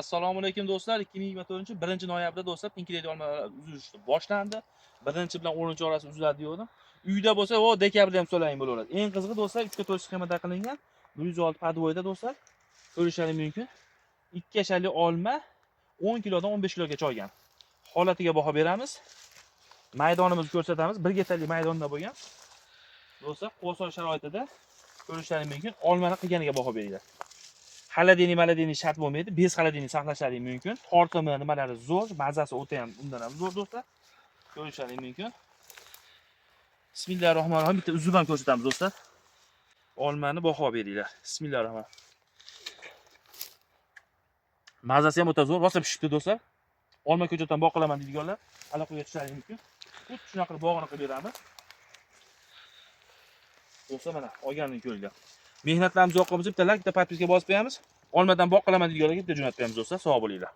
assalomu alaykum do'stlar. 2024 1 noyabrda do'stlar pinkilaydi olmalar uzilishi boshlandi. Birinchi bilan 10 orasi uziladi degandim. Uyda bo'lsa o dekabrda ham so'lang bo'laveradi. Eng qizig'i do'stlar 3 ga 4 sxemada qilingan 106 podvoyda do'stlar ko'rishingiz mumkin. Ikki yashali olma 10 kilodan 15 kilogacha olgan holatiga baho beramiz. Maydonimizni ko'rsatamiz. Bir getalik maydonda bo'lgan. Do'stlar qo'son sharoitida ko'rishingiz mumkin. Olmani qilganiga baho beringlar xolodilnik maladiynik shart bo'lmaydi. Bez xolodilnik saqlashlaring mumkin. Tortimi nimalari zo'r mazasi o'ta ham undan ham zo'r do'stlar ko'rishingiz mumkin. Bismillahi rohmanir rohim bitta uzib ham ko'rsatamiz do'stlar. Olmani baho beringlar. Bismillahi rohmanir mazasi ham o'ta zo'r rosa pishibdi do'stlar. Olma ko'chatdan bog' qilaman deydiganlar. Aloqaga tushishlaring mumkin. Xuddi shunaqa qilib bog'ini qilib beramiz. Do'stlar mana olganini ko'ringlar mehnatlarimiz yoqqan bo'lsa bitta podpiska bosib qo'yamiz. Olmadan bog' qilaman deydiganlarga bitta jo'natib qo'yamiz do'stlar. Sog' bo'linglar